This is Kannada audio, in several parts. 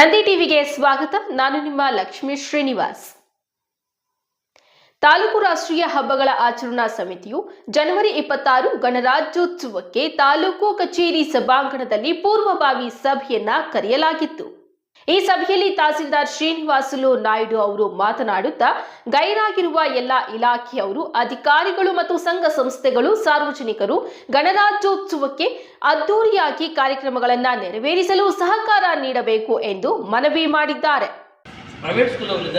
ನಂದಿ ಟಿವಿಗೆ ಸ್ವಾಗತ. ನಾನು ನಿಮ್ಮ ಲಕ್ಷ್ಮೀ ಶ್ರೀನಿವಾಸ್. ತಾಲೂಕು ರಾಷ್ಟ್ರೀಯ ಹಬ್ಬಗಳ ಆಚರಣಾ ಸಮಿತಿಯು ಜನವರಿ ಇಪ್ಪತ್ತಾರು ಗಣರಾಜ್ಯೋತ್ಸವಕ್ಕೆ ತಾಲೂಕು ಕಚೇರಿ ಸಭಾಂಗಣದಲ್ಲಿ ಪೂರ್ವಭಾವಿ ಸಭೆಯನ್ನ ಕರೆಯಲಾಗಿತ್ತು. ಈ ಸಭೆಯಲ್ಲಿ ತಹಸೀಲ್ದಾರ್ ಶ್ರೀನಿವಾಸುಲು ನಾಯ್ಡು ಅವರು ಮಾತನಾಡುತ್ತಾ, ಗೈರಾಗಿರುವ ಎಲ್ಲ ಇಲಾಖೆಯವರು, ಅಧಿಕಾರಿಗಳು ಮತ್ತು ಸಂಘ ಸಂಸ್ಥೆಗಳು, ಸಾರ್ವಜನಿಕರು ಗಣರಾಜ್ಯೋತ್ಸವಕ್ಕೆ ಅದ್ದೂರಿಯಾಗಿ ಕಾರ್ಯಕ್ರಮಗಳನ್ನು ನೆರವೇರಿಸಲು ಸಹಕಾರ ನೀಡಬೇಕು ಎಂದು ಮನವಿ ಮಾಡಿದ್ದಾರೆ. ಪ್ರೈವೇಟ್ ಸ್ಕೂಲ್ ಅವರು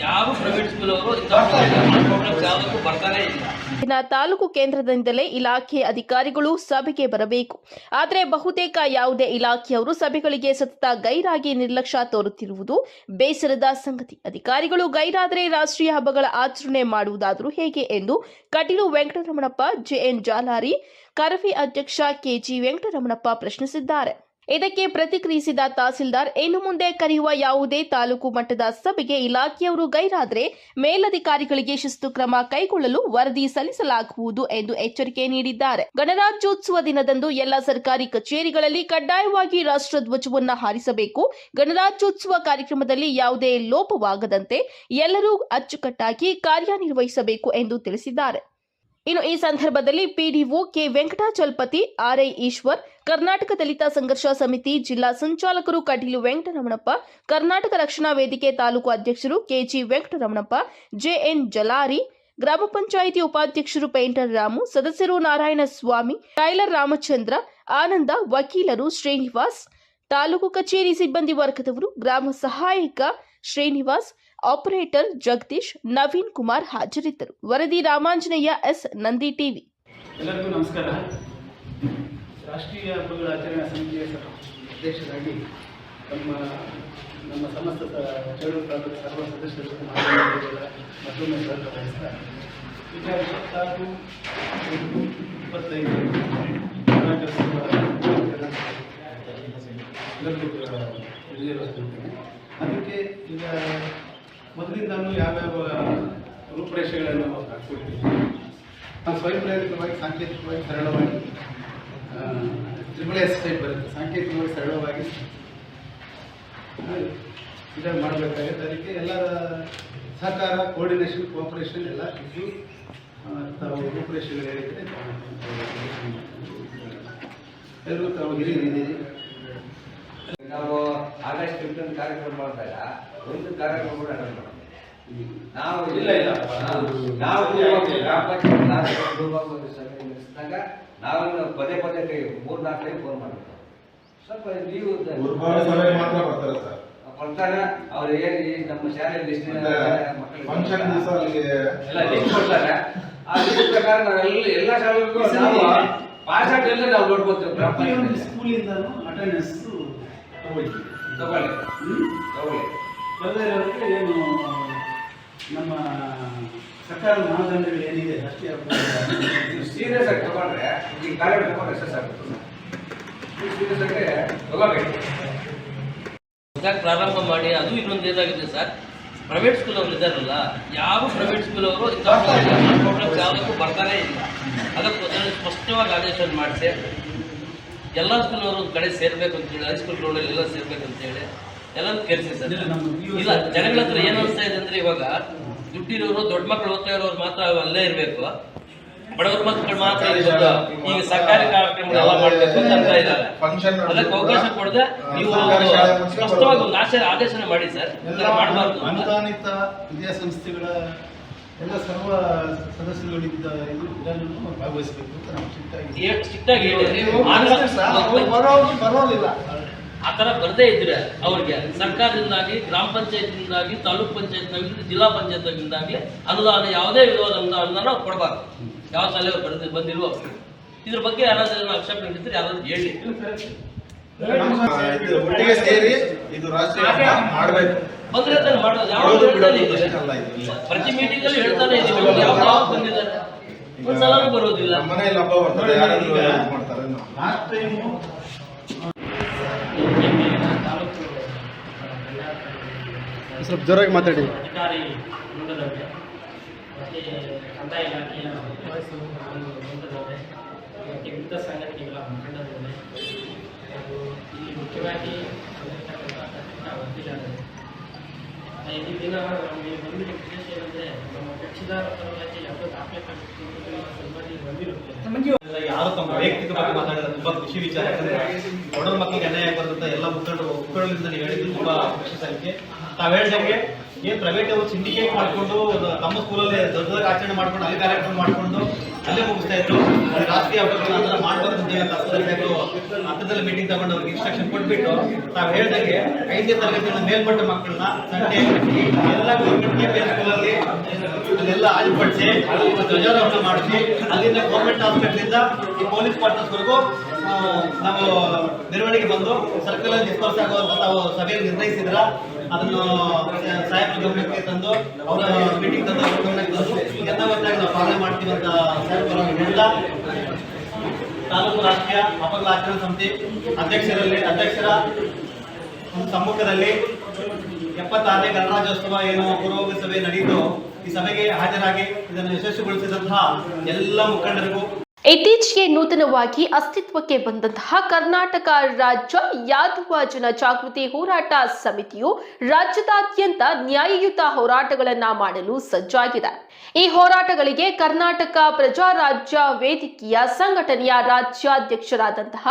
ಯಾವ ಪ್ರೈವೇಟ್ ಸ್ಕೂಲ್ ಅವರು ಪ್ರಾಬ್ಲಮ್ಸ್ ತಾಲೂಕು ಕೇಂದ್ರದಿಂದಲೇ ಇಲಾಖೆ ಅಧಿಕಾರಿಗಳು ಸಭೆಗೆ ಬರಬೇಕು. ಆದರೆ ಬಹುತೇಕ ಯಾವುದೇ ಇಲಾಖೆಯವರು ಸಭೆಗಳಿಗೆ ಸತತ ಗೈರಾಗಿ ನಿರ್ಲಕ್ಷ್ಯ ತೋರುತ್ತಿರುವುದು ಬೇಸರದ ಸಂಗತಿ. ಅಧಿಕಾರಿಗಳು ಗೈರಾದರೆ ರಾಷ್ಟ್ರೀಯ ಹಬ್ಬಗಳ ಆಚರಣೆ ಮಾಡುವುದಾದರೂ ಹೇಗೆ ಎಂದು ಕಟೀಲು ವೆಂಕಟರಮಣಪ್ಪ, ಜೆಎನ್ ಜಾಲಾರಿ ಕರಫಿ ಅಧ್ಯಕ್ಷ ಕೆಜಿ ವೆಂಕಟರಮಣಪ್ಪ ಪ್ರಶ್ನಿಸಿದ್ದಾರೆ. ಇದಕ್ಕೆ ಪ್ರತಿಕ್ರಿಯಿಸಿದ ತಹಸೀಲ್ದಾರ್, ಇನ್ನು ಮುಂದೆ ಕರೆಯುವ ಯಾವುದೇ ತಾಲೂಕು ಮಟ್ಟದ ಸಭೆಗೆ ಇಲಾಖೆಯವರು ಗೈರಾದರೆ ಮೇಲಧಿಕಾರಿಗಳಿಗೆ ಶಿಸ್ತು ಕ್ರಮ ಕೈಗೊಳ್ಳಲು ವರದಿ ಸಲ್ಲಿಸಲಾಗುವುದು ಎಂದು ಎಚ್ಚರಿಕೆ ನೀಡಿದ್ದಾರೆ. ಗಣರಾಜ್ಯೋತ್ಸವ ದಿನದಂದು ಎಲ್ಲ ಸರ್ಕಾರಿ ಕಚೇರಿಗಳಲ್ಲಿ ಕಡ್ಡಾಯವಾಗಿ ರಾಷ್ಟ್ರಧ್ವಜವನ್ನು ಹಾರಿಸಬೇಕು. ಗಣರಾಜ್ಯೋತ್ಸವ ಕಾರ್ಯಕ್ರಮದಲ್ಲಿ ಯಾವುದೇ ಲೋಪವಾಗದಂತೆ ಎಲ್ಲರೂ ಅಚ್ಚುಕಟ್ಟಾಗಿ ಕಾರ್ಯನಿರ್ವಹಿಸಬೇಕು ಎಂದು ತಿಳಿಸಿದ್ದಾರೆ. ಇನ್ನು ಈ ಸಂದರ್ಭದಲ್ಲಿ PDO K Venkatachalapathi, RI Eshwar, Karnataka Dalit Sangharsh Samiti ಜಿಲ್ಲಾ ಸಂಚಾಲಕರು ಕಟೀಲು ವೆಂಕಟರಮಣಪ್ಪ, ಕರ್ನಾಟಕ ರಕ್ಷಣಾ ವೇದಿಕೆ ತಾಲೂಕು ಅಧ್ಯಕ್ಷರು ಕೆಜಿ ವೆಂಕಟರಮಣಪ್ಪ, ಜೆಎನ್ ಜಲಾರಿ, ಗ್ರಾಮ ಪಂಚಾಯಿತಿ ಉಪಾಧ್ಯಕ್ಷರು ಪೇಂಟರ್ ರಾಮು, ಸದಸ್ಯರು ನಾರಾಯಣ ಸ್ವಾಮಿ ಟೈಲರ್ ರಾಮಚಂದ್ರ, ಆನಂದ, ವಕೀಲರು ಶ್ರೀನಿವಾಸ್, ತಾಲೂಕು ಕಚೇರಿ ಸಿಬ್ಬಂದಿ ವರ್ಗದವರು, ಗ್ರಾಮ ಸಹಾಯಕ ಶ್ರೀನಿವಾಸ್ ಆಪರೇಟರ್ ಜಗದೀಶ್ ನವೀನ್ ಕುಮಾರ್ ಹಾಜರಿದ್ದರು ವರದಿ ರಾಮಾಂಜನೇಯ ಎಸ್ ನಂದಿ ಟಿವಿ ಎಲ್ಲರಿಗೂ ನಮಸ್ಕಾರ ರಾಷ್ಟ್ರೀಯ ಹಬ್ಬಗಳ ಆಚರಣಾ ಸಮಿತಿಯ ಸ- ಅಧ್ಯಕ್ಷರಾಗಿ ನಮ್ಮ ನಮ್ಮ ಸಮಸ್ತ ಸ- ಚಳುವಳಿ ತಾಲೂಕು ಸರ್ವ ಸದಸ್ಯರು ಮಾಧ್ಯಮಗಳ ಮತ್ತೊಮ್ಮೆ ಸ್ವಾಗತ ಬಯಸ್ತಾ ಈಗ ಇಪ್ಪತ್ತಾರು ಎಂಟು ಇಪ್ಪತ್ತೈದು ಗಣರಾಜ್ಯೋತ್ಸವ ಎಲ್ಲರಿಗೂ ತಿಳಿದಿರುವಂತಿದ್ದೇನೆ ಅದಕ್ಕೆ ಈಗ ಮೊದಲಿಂದಲೂ ಯಾವ್ಯಾವ ರೂಪರೇಷೆಗಳನ್ನು ನಾವು ಸ್ವಯಂ ಪ್ರೇರಿತವಾಗಿ ಸಾಂಕೇತಿಕವಾಗಿ, ಸರಳವಾಗಿ ತ್ರಿಬಲ್ ಎಸ್ ಟೈಪ್ ಬರುತ್ತೆ. ಸಾಂಕೇತಿಕವಾಗಿ, ಸರಳವಾಗಿ ಇದನ್ನು ಮಾಡಬೇಕಾಗುತ್ತೆ. ಅದಕ್ಕೆ ಎಲ್ಲ ಸಹಕಾರ ಕೋಆರ್ಡಿನೇಷನ್ ಕೋಆಪರೇಷನ್ ಎಲ್ಲ ಇದ್ದು ತಾವು ರೂಪರೇಷೆಗಳು ಹೇಳಿದರೆ ಎಲ್ಲರೂ ತಾವು ಹಿರಿಯರಿದ್ದೀರಿ ನಾವು ಆಗಸ್ಟ್ ಫಿಫ್ಟೀನ್ ಕಾರ್ಯಕ್ರಮ ಮಾಡಿದಾಗ ಒಂದು ಕಾರ್ಯಕ್ರಮ ಕೂಡ ನಾವು ಇಲ್ಲ, ಇಲ್ಲ. ನಾವು ನಾವು ಗ್ರಾಮ ಪಂಚಾಯತ್ ಸಭೆ ನಡೆಸಿದಾಗ ನಾವು ಪದೇ ಪದೇ ಕೈ ಮೂರ್ ನಾಲ್ಕು ಟೈಮ್ ಫೋನ್ ಮಾಡ್ತೀವಿ ಸ್ವಲ್ಪ ನೀವು ಮಾತ್ರ ಬರ್ತಾರೆ ಸರ್. ಕೊಡ್ತಾರೆ ಅವ್ರು ಏನ್ ನಮ್ಮ ಶಾಲೆಯಲ್ಲಿ ಫಂಕ್ಷನ್ ದಿವಸ ಅಲ್ಲಿಗೆ ಎಲ್ಲ ಲಿಸ್ಟ್ ಕೊಡ್ತಾರೆ. ಆ ಲಿಸ್ಟ್ ಪ್ರಕಾರ ನಾವೆಲ್ಲ ಎಲ್ಲ ಶಾಲೆಗಳಿಗೂ ನಾವು ಪಾಸ್ ಎಲ್ಲ ನಾವು ನೋಡ್ಬೋತೀವಿ ಗ್ರಾಮ ಪ್ರತಿಯೊಂದು ಸ್ಕೂಲಿಂದಲೂ ಅಟೆಂಡೆನ್ಸ್ ತಗೊಳ್ಳಿ. ತಗೊಳ್ಳಿ. ತಗೊಳ್ಳಿ. ಬರದೇ ಏನು ನಮ್ಮ ಸರ್ಕಾರದ ಮಾನದಂಡಗಳು ಏನಿದೆ ಅಷ್ಟೇ ಸೀರಿಯಸ್ ಆಗಿ ತಗೊಂಡ್ರೆ ಈ ಕಾರ್ಯ ತಗೊಂಡ್ರೆ ಎಷ್ಟೇ ಆಗುತ್ತೆ. ಸೀರಿಯಸ್ ಆಗಿ ತಗೋಬೇಕು. ಪ್ರಾರಂಭ ಮಾಡಿ ಅದು ಇನ್ನೊಂದು ಏನಾಗಿದೆ ಸರ್. ಪ್ರೈವೇಟ್ ಸ್ಕೂಲ್ ಅವರು ಇದ್ದಾರಲ್ಲ ಯಾವ ಪ್ರೈವೇಟ್ ಸ್ಕೂಲ್ ಅವರು ಇಂಥ ಯಾವುದಕ್ಕೂ ಬರ್ತಾನೆ ಇಲ್ಲ. ಅದಕ್ಕೋಸ್ಕರ ಸ್ಪಷ್ಟವಾಗಿ ಆದೇಶ ಮಾಡಿಸಿ ಎಲ್ಲ ಸ್ಕೂಲ್ ಅವರು ಕಡೆ ಸೇರ್ಬೇಕು ಅಂತೇಳಿ ಹೈಸ್ಕೂಲ್ ರೋಡಲ್ಲಿ ಎಲ್ಲ ಸೇರ್ಬೇಕು ಅಂತೇಳಿ ಎಲ್ಲ ಕರೆಸಿ ಸರ್. ಇಲ್ಲ, ಜನಗಳ ಹತ್ರ ಏನು ಅನಿಸ್ತಾ ಇದೆ ಅಂದ್ರೆ ಇವಾಗ ದುಡ್ಡಿರೋರು ದೊಡ್ಡ ಮಕ್ಕಳು ಓದ್ತಾ ಇರೋರು ಮಾತ್ರ ಅಲ್ಲೇ ಇರಬೇಕು. ಬಡವ್ರ ಮಕ್ಕಳು ಮಾತ್ರ ಇರ್ಬೇಕು. ಈಗ ಸರ್ಕಾರಿ ಕಾರ್ಯಕ್ರಮಗಳೆಲ್ಲ ಮಾಡ್ಬೇಕು ಅಂತ ಅಂತ ಇದ್ದಾರೆ. ಫಂಕ್ಷನ್ ಅದಕ್ಕೆ ಅವಕಾಶ ಕೊಡದೆ ನೀವು ಸ್ಪಷ್ಟವಾಗಿ ಒಂದು ಆಶಯ ಆದೇಶನ ಮಾಡಿ ಸರ್. ಎಲ್ಲ ಮಾಡಬಾರ್ದು ಅನುದಾನಿತ ವಿದ್ಯಾಸಂಸ್ಥೆಗಳ ಎಲ್ಲ ಸರ್ವ ಸದಸ್ಯರುಗಳಿದ್ದ ಇದು ಭಾಗವಹಿಸಬೇಕು ಅಂತ ನಾವು ಸ್ಟ್ರಿಕ್ಟಾಗಿ ಸ್ಟ್ರಿಕ್ಟ್ ಆಗಿ ಹೇಳಿ ನೀವು ಆದ್ರೆ ಆ ತರ ಬರದೇ ಇದ್ರೆ ಅವ್ರಿಗೆ ಸರ್ಕಾರದಿಂದಾಗಿ ಗ್ರಾಮ ಪಂಚಾಯತ್ನಿಂದಾಗಿ ತಾಲೂಕ್ ಪಂಚಾಯತ್ನಾಗಲಿ ಜಿಲ್ಲಾ ಪಂಚಾಯತ್ನಾಗಿಂದಾಗಲಿ ಅನುದಾನ ಯಾವುದೇ ವಿಧವಾದ ಅನುದಾನ ಕೊಡಬಾರ್ದು. ಯಾವ ಶಾಲೆ ಬಂದು ಬಂದಿಲ್ವೋ ಇದ್ರ ಬಗ್ಗೆ ಯಾರಾದ್ರೂ ಆಕ್ಷೇಪಣೆ ನೀಡಿದ್ರೆ ಯಾರಾದ್ರೂ ಹೇಳಿ. ಇದು ಒಟ್ಟಿಗೆ ಸೇರಿ ಇದು ರಾಷ್ಟ್ರೀಯ ಮಾಡ್ಬೇಕು. ಬಂದ್ರೆ ತಾನೇ ಮಾಡೋದು. ಪ್ರತಿ ಮೀಟಿಂಗ್ ಅಲ್ಲಿ ಹೇಳ್ತಾನೆ ಇದೀವಿ ಯಾವ ಯಾವ ಬಂದಿದ್ದಾರೆ? ಒಂದ್ಸಲ ಬರೋದಿಲ್ಲ. ಮನೆಯಲ್ಲಿ ಹಬ್ಬ ಬರ್ತಾರೆ ಯಾರಾದ್ರೂ ಮಾಡ್ತಾರೆ. ಲಾಸ್ಟ್ ಟೈಮು ಸ್ವಲ್ಪ ಜೋರಾಗಿ ಮಾತಾಡಿ. ಅಧಿಕಾರಿ ವೃಂದದವರಿಗೆ ಮತ್ತು ಕಂದಾಯ ಇಲಾಖೆಯ ಒಂದು ವೃಂದದವರೇ ಮತ್ತು ವಿವಿಧ ಸಂಘಟನೆಗಳ ಮುಖಂಡರವರೇ ಹಾಗೂ ಇಲ್ಲಿ ಮುಖ್ಯವಾಗಿ ಬಂದಿರತಕ್ಕಂಥ ಕೊಟ್ಟಿದ್ದಾರೆ ಆ, ಈ ದಿನ ನಮಗೆ ಬಂದಿರೋ ವಿಶೇಷ ಏನಂದರೆ ನಮ್ಮ ಕಕ್ಷಿದಾರ ಪರವಾಗಿ ಯಾವುದೋ ದಾಖಲೆ ಸನ್ಮಾನಿ ಬಂದಿರುತ್ತೆ ಯಾರು ತಮ್ಮ ವೈಯಕ್ತಿಕವಾಗಿ ಬಗ್ಗೆ ಮಾತಾಡಿದ್ರೆ ತುಂಬಾ ಖುಷಿ ವಿಚಾರ ಯಾಕಂದ್ರೆ ಬಡವ್ರ ಮಕ್ಕಳಿಗೆ ಅನ್ಯಾಯ ಬರುತ್ತೆ ಎಲ್ಲ ಮುಖಂಡರು ಒಪ್ಕೊಳ್ಳೋದ್ರಿಂದ ನೀವು ಹೇಳಿದ್ರು ತುಂಬಾ ಸಂಖ್ಯೆ ತಾವ್ ಹೇಳ್ದಂಗೆ ಏನ್ ಪ್ರೈವೇಟ್ ಅವರು ಸಿಂಡಿಕೇಟ್ ಮಾಡ್ಕೊಂಡು ತಮ್ಮ ಸ್ಕೂಲಲ್ಲಿ ದೊಡ್ಡ ಆಚರಣೆ ಮಾಡ್ಕೊಂಡು, ಅಲ್ಲಿ ಕಾರ್ಯಕ್ರಮ ಮಾಡ್ಕೊಂಡು, ಅಲ್ಲೇ ಮುಗಿಸ್ತಾ ಇದ್ರು. ರಾಷ್ಟ್ರೀಯ ಹಬ್ಬಗಳನ್ನ ಮಾಡ್ಬಾರ್ದು ಹತ್ತದಲ್ಲಿ ಮೀಟಿಂಗ್ ತಗೊಂಡು ಅವ್ರಿಗೆ ಇನ್ಸ್ಟ್ರಕ್ಷನ್ ಕೊಟ್ಬಿಟ್ಟು, ತಾವ್ ಹೇಳ್ದಂಗೆ ಐದನೇ ತರಗತಿಯಿಂದ ಮೇಲ್ಪಟ್ಟ ಮಕ್ಕಳನ್ನ ಸಂಡೆ ಎಲ್ಲ ಗೌರ್ಮೆಂಟ್ ಕೆ ಸ್ಕೂಲಲ್ಲಿ ಅಲ್ಲೆಲ್ಲ ಆಜುಪಡಿಸಿ ಧ್ವಜಾರೋಹಣ ಮಾಡಿಸಿ, ಅಲ್ಲಿಂದ ಗೌರ್ಮೆಂಟ್ ಹಾಸ್ಪಿಟ್ಲಿಂದ ಈ ಪೊಲೀಸ್ ಕ್ವಾರ್ಟರ್ಸ್ವರೆಗೂ ನಾವು ಮೆರವಣಿಗೆ ಬಂದು ಸರ್ಕಲ್ ಅಲ್ಲಿ ಡಿಸ್ಪರ್ಸ್ ಆಗುವಂತ ಸಭೆಯಲ್ಲಿ ನಿರ್ಣಯಿಸಿದ್ರ ಅದನ್ನು ಸಾಹೇಬ್ ಗಮನಕ್ಕೆ ತಂದು, ಅವರ ಮೀಟಿಂಗ್ ತಂದು ಅವ್ರ ಗಮನಕ್ಕೆ ತಂದು ಯಥಾವತ್ತಾಗಿ ನಾವು ಪಾಲನೆ ಮಾಡ್ತೀವಿ ಅಂತ ಹೇಳಿಲ್ಲ ತಾಲೂಕು ರಾಷ್ಟ್ರೀಯ ಅಪಗಳ ಆಚರಣಾ ಸಮಿತಿ ಅಧ್ಯಕ್ಷರಲ್ಲಿ, ಅಧ್ಯಕ್ಷರ ಸಮ್ಮುಖದಲ್ಲಿ ಎಪ್ಪತ್ತಾರನೇ ಗಣರಾಜ್ಯೋತ್ಸವ ಏನು ಪೂರ್ವಭಾವಿ ಸಭೆ ನಡೆಯಿತು ಈ ಸಭೆಗೆ ಹಾಜರಾಗಿ ಇದನ್ನು ಯಶಸ್ವಿಗೊಳಿಸಿದಂತಹ ಎಲ್ಲ ಮುಖಂಡರಿಗೂ ಇತ್ತೀಚೆಗೆ ನೂತನವಾಗಿ ಅಸ್ತಿತ್ವಕ್ಕೆ ಬಂದಂತಹ ಕರ್ನಾಟಕ ರಾಜ್ಯ ಯಾದವ ಜನ ಜಾಗೃತಿ ಹೋರಾಟ ಸಮಿತಿಯು ರಾಜ್ಯದಾದ್ಯಂತ ನ್ಯಾಯಯುತ ಹೋರಾಟಗಳನ್ನ ಮಾಡಲು ಸಜ್ಜಾಗಿದೆ. ಈ ಹೋರಾಟಗಳಿಗೆ ಕರ್ನಾಟಕ ಪ್ರಜಾರಾಜ್ಯ ವೇದಿಕೆಯ ಸಂಘಟನೆಯ ರಾಜ್ಯಾಧ್ಯಕ್ಷರಾದಂತಹ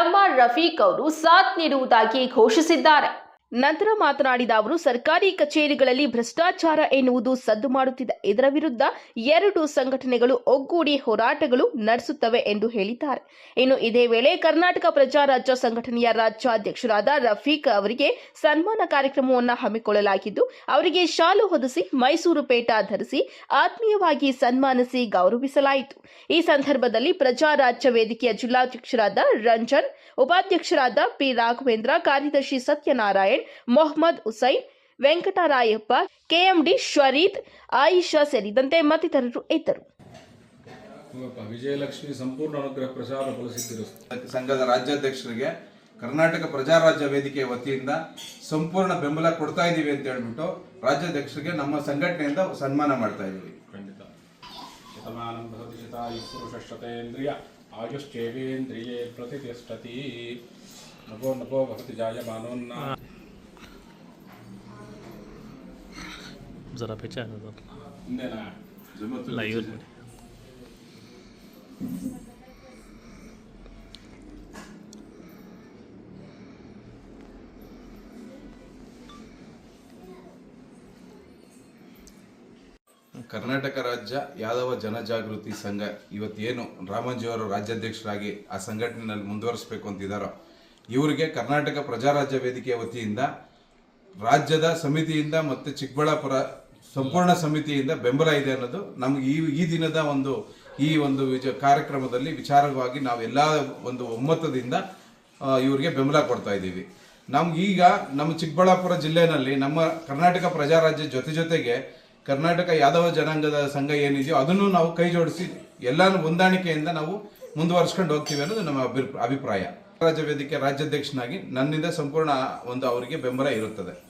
ಎಂಆರ್ ರಫೀಕ್ ಅವರು ಸಾಥ್ ನೀಡುವುದಾಗಿ ಘೋಷಿಸಿದ್ದಾರೆ. ನಂತರ ಮಾತನಾಡಿದ ಅವರು, ಸರ್ಕಾರಿ ಕಚೇರಿಗಳಲ್ಲಿ ಭ್ರಷ್ಟಾಚಾರ ಎನ್ನುವುದು ಸದ್ದು ಮಾಡುತ್ತಿದೆ ಇದರ ವಿರುದ್ಧ ಎರಡು ಸಂಘಟನೆಗಳು ಒಗ್ಗೂಡಿ ಹೋರಾಟಗಳು ನಡೆಸುತ್ತವೆ ಎಂದು ಹೇಳಿದ್ದಾರೆ. ಇನ್ನು ಇದೇ ವೇಳೆ ಕರ್ನಾಟಕ ಪ್ರಜಾರಾಜ್ಯ ಸಂಘಟನೆಯ ರಾಜ್ಯಾಧ್ಯಕ್ಷರಾದ ರಫೀಕ್ ಅವರಿಗೆ ಸನ್ಮಾನ ಕಾರ್ಯಕ್ರಮವನ್ನು ಹಮ್ಮಿಕೊಳ್ಳಲಾಗಿದ್ದು, ಅವರಿಗೆ ಶಾಲು ಹೊದಿಸಿ, ಮೈಸೂರು ಪೇಟ ಧರಿಸಿ, ಆತ್ಮೀಯವಾಗಿ ಸನ್ಮಾನಿಸಿ ಗೌರವಿಸಲಾಯಿತು. ಈ ಸಂದರ್ಭದಲ್ಲಿ ಪ್ರಜಾರಾಜ್ಯ ವೇದಿಕೆಯ ಜಿಲ್ಲಾಧ್ಯಕ್ಷರಾದ ರಂಜನ್, ಉಪಾಧ್ಯಕ್ಷರಾದ ಪಿ ರಾಘವೇಂದ್ರ, ಕಾರ್ಯದರ್ಶಿ ಸತ್ಯನಾರಾಯಣ್ ಮೊಹಮ್ಮದ್ ಹುಸೈನ್ ವೆಂಕಟರಾಯಪ್ಪ ಕೆಎಂಡಿ ಶರೀದ್ ಆಯಿಷಾ ಸೇರಿದಂತೆ ಮತ್ತಿತರರು ಇದ್ದರು. ವಿಜಯಲಕ್ಷ್ಮಿ ಸಂಪೂರ್ಣ ಅನುಗ್ರಹ ಪ್ರಸಾದ ಫಲಸಿದ್ದಿರು. ಸಂಘದ ರಾಜ್ಯಾಧ್ಯಕ್ಷರಿಗೆ ಕರ್ನಾಟಕ ಪ್ರಜಾರಾಜ್ಯ ವೇದಿಕೆಯ ವತಿಯಿಂದ ಸಂಪೂರ್ಣ ಬೆಂಬಲ ಕೊಡ್ತಾ ಇದ್ದೀವಿ ಅಂತ ಹೇಳ್ಬಿಟ್ಟು ರಾಜ್ಯಾಧ್ಯಕ್ಷರಿಗೆ ನಮ್ಮ ಸಂಘಟನೆಯಿಂದ ಸನ್ಮಾನ ಮಾಡ್ತಾ ಇದ್ದೀವಿ. ಖಂಡಿತ. ಶತಮಾನಂ ಭವತಿ ಶತಾಯು ಪುರುಷಶತೇಂದ್ರಿಯ ಆಯುಶ್ಚೇವೇಂದ್ರಿಯೇ ಪ್ರತಿಷ್ಠತಿ ನಭೋ ನಭೋ ಭಕ್ತಿ ಜಾಯಮಾನೋನ್ನ जरा पीछे आना तो ಹಿಂದೆನಾ लाइव ಕರ್ನಾಟಕ ರಾಜ್ಯ ಯಾದವ ಜನಜಾಗೃತಿ ಸಂಘ ಇವತ್ತೇನು ರಾಮಂಜಿಯವರು ರಾಜ್ಯಾಧ್ಯಕ್ಷರಾಗಿ ಆ ಸಂಘಟನೆಯಲ್ಲಿ ಮುಂದುವರಿಸಬೇಕು ಅಂತಿದ್ದಾರೋ ಇವರಿಗೆ ಕರ್ನಾಟಕ ಪ್ರಜಾರಾಜ್ಯ ವೇದಿಕೆಯ ವತಿಯಿಂದ ರಾಜ್ಯದ ಸಮಿತಿಯಿಂದ ಮತ್ತು ಚಿಕ್ಕಬಳ್ಳಾಪುರ ಸಂಪೂರ್ಣ ಸಮಿತಿಯಿಂದ ಬೆಂಬಲ ಇದೆ ಅನ್ನೋದು ನಮ್ಗೆ ಈ ಈ ದಿನದ ಒಂದು, ಈ ಒಂದು ವಿಚ- ಕಾರ್ಯಕ್ರಮದಲ್ಲಿ ವಿಚಾರವಾಗಿ ನಾವೆಲ್ಲ ಒಂದು ಒಮ್ಮತದಿಂದ ಇವರಿಗೆ ಬೆಂಬಲ ಕೊಡ್ತಾ ಇದ್ದೀವಿ. ನಮ್ಗೀಗ ನಮ್ಮ ಚಿಕ್ಕಬಳ್ಳಾಪುರ ಜಿಲ್ಲೆನಲ್ಲಿ ನಮ್ಮ ಕರ್ನಾಟಕ ಪ್ರಜಾರಾಜ್ಯ ಜೊತೆ ಜೊತೆಗೆ ಕರ್ನಾಟಕ ಯಾದವ ಜನಾಂಗದ ಸಂಘ ಏನಿದೆಯೋ ಅದನ್ನು ನಾವು ಕೈ ಜೋಡಿಸಿ ಎಲ್ಲಾನು ಹೊಂದಾಣಿಕೆಯಿಂದ ನಾವು ಮುಂದುವರ್ಸ್ಕೊಂಡು ಹೋಗ್ತೀವಿ ಅನ್ನೋದು ನಮ್ಮ ಅಭಿಪ್ರಾಯ ಅಭಿಪ್ರಾಯ. ರಾಜ್ಯ ವೇದಿಕೆ ರಾಜ್ಯಾಧ್ಯಕ್ಷನಾಗಿ ನನ್ನಿಂದ ಸಂಪೂರ್ಣ ಒಂದು ಅವರಿಗೆ ಬೆಂಬಲ ಇರುತ್ತದೆ.